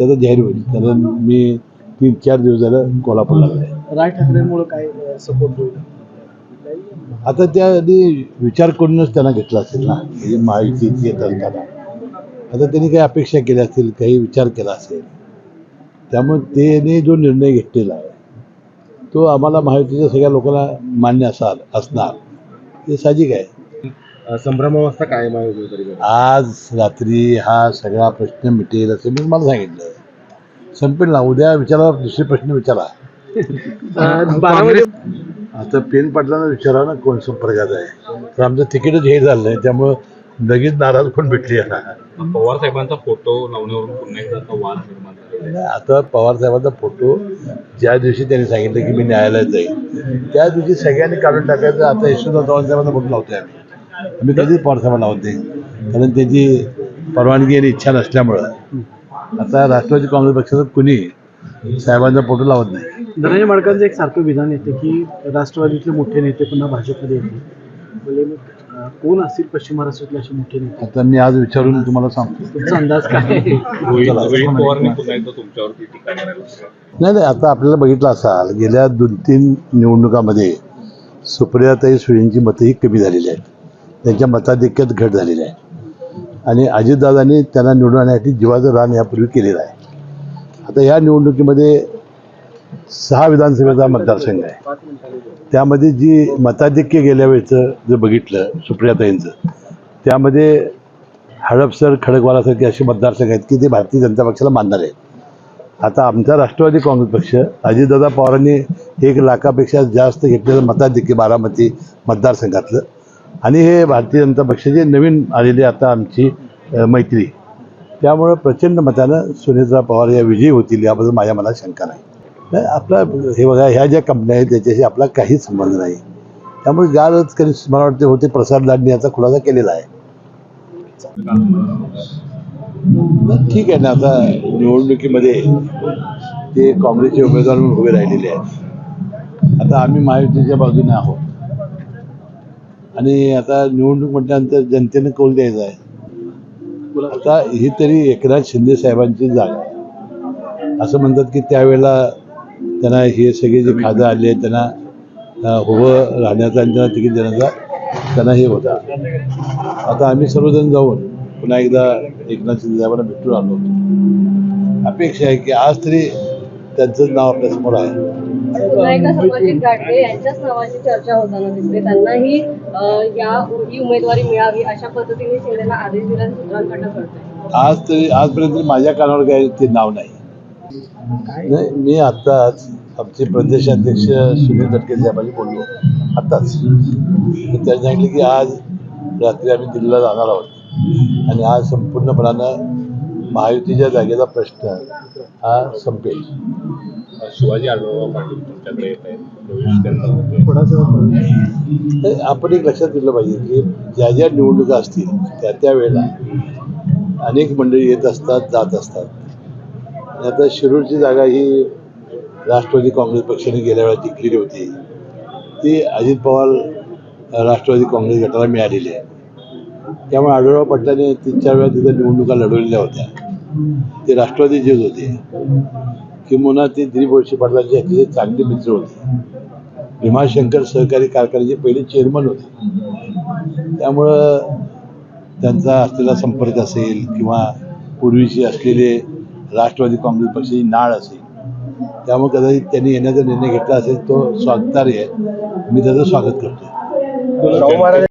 त्याचा जाहीर होईल. कारण मी तीन चार दिवस झालं कोल्हापूरला आहे. राज ठाकरेंमुळे काय सपोर्ट होईल? आता त्यांनी विचार करूनच त्यांना घेतला असेल ना म्हणजे महायुतीत येत असताना आता त्यांनी काही अपेक्षा केल्या असतील काही विचार केला असेल. त्यामुळे त्यांनी जो निर्णय घेतलेला आहे तो आम्हाला महायुतीच्या सगळ्या लोकांना मान्य असाल असणार. हे साहजिक आहे. संभ्रमावस्था कायम आहे आज रात्री हा सगळा प्रश्न मिटेल असं मी तुम्हाला सांगितलं. संपेल ना उद्या विचारा दुसरे प्रश्न विचारा. बारामती आता पेन पाटलांना विचारा ना कोण संपर्कात आहे. तर आमचं तिकीटच हे झालं नाही त्यामुळं लगेच नाराज पण भेटली आता? पवार साहेबांचा फोटो लावण्यावरून पुन्हा एकदा आता वाद निर्माण. आता पवार साहेबांचा फोटो ज्या दिवशी त्यांनी सांगितलं की मी न्यायालयात जाईल त्या दिवशी सगळ्यांनी काढून टाकायचं. आता यशवंत चव्हाण साहेबांना फोटो लावतोय आम्ही. आम्ही कधीच पवार साहेबांना लावते कारण त्याची परवानगी आणि इच्छा नसल्यामुळं आता राष्ट्रवादी काँग्रेस पक्षाचं कुणी साहेबांचा फोटो लावत नाही. धनंजय माडकांचं एक सारखं विधान येते की राष्ट्रवादीतले मोठे नेते पुन्हा भाजपमध्ये येतील. म्हणजे मग कोण असतील पश्चिम महाराष्ट्रातले असे मोठे नेते? आता मी आज विचारून तुम्हाला सांगतो. तुमचा अंदाज काय? आहे? रोहित रोहित पवारने पुन्हा एकदा तुमच्यावरती टीका करायला लागली. नाही नाही आता आपल्याला बघितलं असाल गेल्या दोन तीन निवडणुकामध्ये सुप्रियाताई सुळेंची मतंही कमी झालेली आहेत. त्यांच्या मताधिक्यात घट झालेली आहे. आणि अजितदादांनी त्यांना निवडून आणण्यासाठी जीवाचं रान यापूर्वी केलेलं आहे. आता ह्या निवडणुकीमध्ये सहा विधानसभेचा मतदारसंघ आहे. त्यामध्ये जी मताधिक्य गेल्या वेळचं जर बघितलं सुप्रियाताईंचं त्यामध्ये हडपसर खडकवालासारखे असे मतदारसंघ आहेत की ते भारतीय जनता पक्षाला मानणार आहेत. आता आमचा राष्ट्रवादी काँग्रेस पक्ष अजितदादा पवारांनी एक लाखापेक्षा जास्त घेतलेलं मताधिक्य बारामती मतदारसंघातलं. आणि हे भारतीय जनता पक्षाचे नवीन आलेले आता आमची मैत्री. त्यामुळं प्रचंड मतानं सुनेत्रा पवार या विजयी होतील याबद्दल माझ्या मनात शंका नाही. नाही आपला हे बघा ह्या ज्या कंपन्या आहेत त्याच्याशी आपला काहीच संबंध नाही. त्यामुळे कालच कधी मला वाटते होते प्रसाद लाडणी याचा खुलासा केलेला आहे. ठीक आहे ना आता निवडणुकीमध्ये ते काँग्रेसचे उमेदवार म्हणून उभे राहिलेले आहेत. आता आम्ही महायुतीच्या बाजूने आहोत. आणि आता निवडणूक म्हटल्यानंतर जनतेनं कौल द्यायचा आहे. आता ही तरी एकनाथ शिंदे साहेबांची जागा असं म्हणतात की त्यावेळेला त्यांना हे सगळे जे खातं आले त्यांना हुभं उभं राहण्याचा आणि त्यांना तिकीट देण्याचा त्यांना हे होता. आता आम्ही सर्वजण जाऊन पुन्हा एकदा एकनाथ शिंदे साहेबांना भेटून आलो होतो. अपेक्षा आहे की आज तरी त्यांचं नाव आपल्यासमोर आहे. पुन्हा एकदा संभाजी घाटगे यांच्याच नावाची चर्चा होताना दिसते. त्यांनाही अं, या ही उमेदवारी मिळावी अशा पद्धतीने शिंदेना आदेश दिल्याचं सूत्रांकडनं कळतंय. आज तरी आजपर्यंत तरी माझ्या कानावर काय ते नाव नाही. नाही मी आत्ताच आमचे प्रदेशाध्यक्ष सुनील तटके साहेबांनी बोललो. आत्ताच. तर त्यांनी सांगितलं की आज रात्री आम्ही दिल्लीला जाणार आहोत. आणि आज संपूर्णपणानं महायुतीच्या जागेचा प्रश्न हा संपेल. शिवाजी आढळराव पाटील तुमच्याकडे येत आहेत. प्रवेश त्यांचा होतोय. कोणाचं तर आपण एक लक्षात दिलं पाहिजे की ज्या ज्या निवडणुका असतील त्या त्या वेळेला अनेक मंडळी येत असतात जात असतात. आता शिरूरची जागा ही राष्ट्रवादी काँग्रेस पक्षाने गेल्या वेळा जिंकलेली होती. ती अजित पवार राष्ट्रवादी काँग्रेस गटाला मिळालेली आहे. त्यामुळे आढळराव पाटलाने तीन चार वेळा तिथं निवडणुका लढवलेल्या होत्या. ते राष्ट्रवादीचेच होते किंबहुना ते दिलीप वळसे पाटलांचे अतिशय चांगले मित्र होते. भीमाशंकर सहकारी कारखान्याचे पहिले चेअरमन होते. त्यामुळं त्यांचा असलेला संपर्क असेल किंवा पूर्वीची असलेले राष्ट्रवादी काँग्रेस पक्षाची नाळ असेल त्यामुळे कदाचित त्यांनी येण्याचा निर्णय घेतला असेल तो स्वागतार्य आहे. मी त्याचं स्वागत करतो